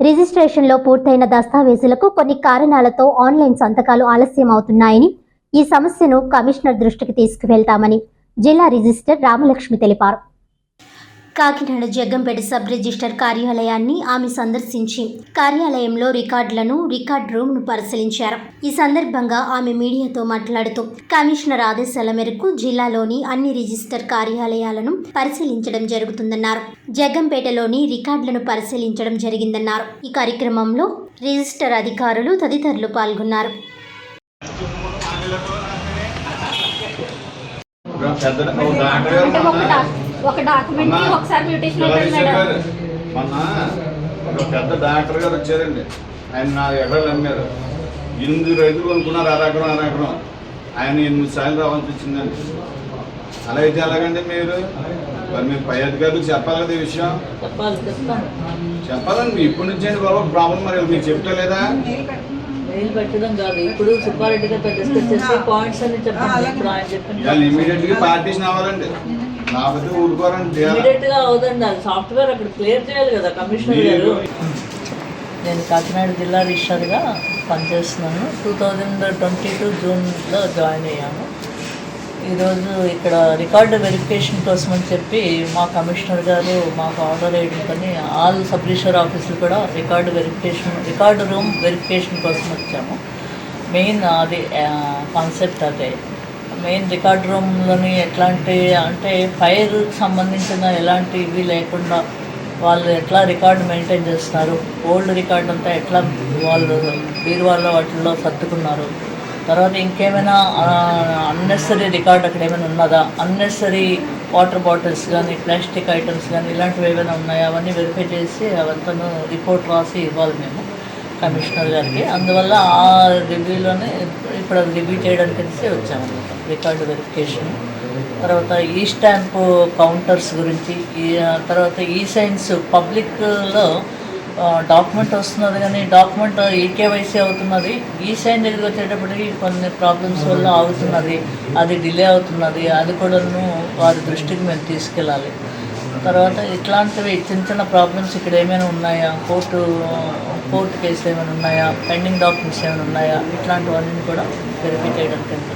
రిజిస్ట్రేషన్లో పూర్తయిన దస్తావేజులకు కొన్ని కారణాలతో ఆన్లైన్ సంతకాలు ఆలస్యం అవుతున్నాయని ఈ సమస్యను కమిషనర్ దృష్టికి తీసుకువెళ్తామని జిల్లా రిజిస్టర్ రామలక్ష్మి తెలిపారు. కాకినాడ జగ్గంపేట సబ్ రిజిస్టర్ కార్యాలయాన్ని ఆమె సందర్శించి కార్యాలయంలో రికార్డులను రికార్డ్ రూమ్ను పరిశీలించారు. ఈ సందర్భంగా ఆమె మీడియాతో మాట్లాడుతూ కమిషనర్ ఆదేశాల మేరకు జిల్లాలోని అన్ని రిజిస్టర్ కార్యాలయాలను పరిశీలించడం జరుగుతుందన్నారు. జగ్గంపేటలోని రికార్డులను పరిశీలించడం జరిగిందన్నారు. ఈ కార్యక్రమంలో రిజిస్టర్ అధికారులు తదితరులు పాల్గొన్నారు. పెద్ద ఒక మొన్న- డాక్- ఒక డాక్యుమెంట్కి ఒకసారి మ్యూటేషన్ విషయం మేడం. మొన్న ఒక పెద్ద డాక్టర్ గారు వచ్చారండి. ఆయన నా ఎకరాలు అమ్మారు. ఎనిమిది రైతులు కొనుక్కున్నారు అరెకరం అరెకరం ఆయన ఎనిమిది సార్లు రావాల్సి వచ్చిందండి అలా అయితే ఎలాగండి మీరు? మరి మీరు పై అధికారులకు చెప్పాలి కదా ఈ విషయం? చెప్పాలండి ఇప్పటి నుంచి అండి బాబు ప్రాబ్లం మరి మీకు చెప్తలేదా? మెయిల్ పెట్టడం కాదు. ఇప్పుడు సుబ్బారెడ్డి పాయింట్స్ చెప్పండి. ఇవాళ ఇమీడియట్గా పార్టీషన్ అవ్వాలండి. లేకపోతే ఊరుకోరండి ఇమీడియట్గా అవుదండి అది సాఫ్ట్వేర్ అక్కడ క్లియర్ చేయాలి కదా కమిషనర్ గారు. నేను కాకినాడ జిల్లా రిజిస్టర్గా పనిచేస్తున్నాను. టూ థౌజండ్ ట్వంటీ టూ జూన్లో జాయిన్ అయ్యాను. ఈరోజు ఇక్కడ రికార్డు వెరిఫికేషన్ కోసం అని చెప్పి మా కమిషనర్ గారు మాకు ఆర్డర్ వేయడంతోని ఆల్ సబ్ రిజిస్టర్ ఆఫీసులు కూడా record verification record room verification కోసం వచ్చాము. మెయిన్ అది కాన్సెప్ట్ అదే. మెయిన్ రికార్డ్ రూమ్లోని ఎట్లాంటి అంటే ఫైర్కి సంబంధించిన ఎలాంటి ఇవి లేకుండా వాళ్ళు ఎట్లా రికార్డు మెయింటైన్ చేస్తున్నారు? ఓల్డ్ రికార్డ్ అంతా ఎట్లా వాళ్ళు బీరువాళ్ళ వాటిల్లో సర్దుకున్నారు? తర్వాత ఇంకేమైనా అన్నెసరీ రికార్డ్ అక్కడ ఏమైనా ఉన్నదా? అన్నెసరీ వాటర్ బాటిల్స్ కానీ ప్లాస్టిక్ ఐటమ్స్ కానీ ఇలాంటివి ఏమైనా ఉన్నాయా? అవన్నీ వెరిఫై చేసి అవంతా రిపోర్ట్ రాసి ఇవ్వాలి మేము. కమిషనర్ గారికి. అందువల్ల ఆ రివ్యూలోనే ఇప్పుడు అది రివ్యూ చేయడానికి తెలిసి వచ్చాము రికార్డు వెరిఫికేషన్. తర్వాత ఈ స్టాంప్ కౌంటర్స్ గురించి తర్వాత ఈ సైన్స్ పబ్లిక్లో డాక్యుమెంట్ వస్తున్నది కానీ డాక్యుమెంట్ ఈకేవైసీ అవుతున్నది. ఈ సైన్ దగ్గరికి వచ్చేటప్పటికి కొన్ని ప్రాబ్లమ్స్ వల్ల అవుతున్నది. అది డిలే అవుతున్నది. అది కూడాను వారి దృష్టికి మేము తీసుకెళ్ళాలి. తర్వాత ఇట్లాంటివి చిన్న చిన్న ప్రాబ్లమ్స్ ఇక్కడ ఏమైనా ఉన్నాయా? కోర్టు కోర్టు కేసులు ఏమైనా ఉన్నాయా? పెండింగ్ డాక్యుమెంట్స్ ఏమైనా ఉన్నాయా? ఇట్లాంటివన్నీ కూడా వెరిఫై చేయడానికి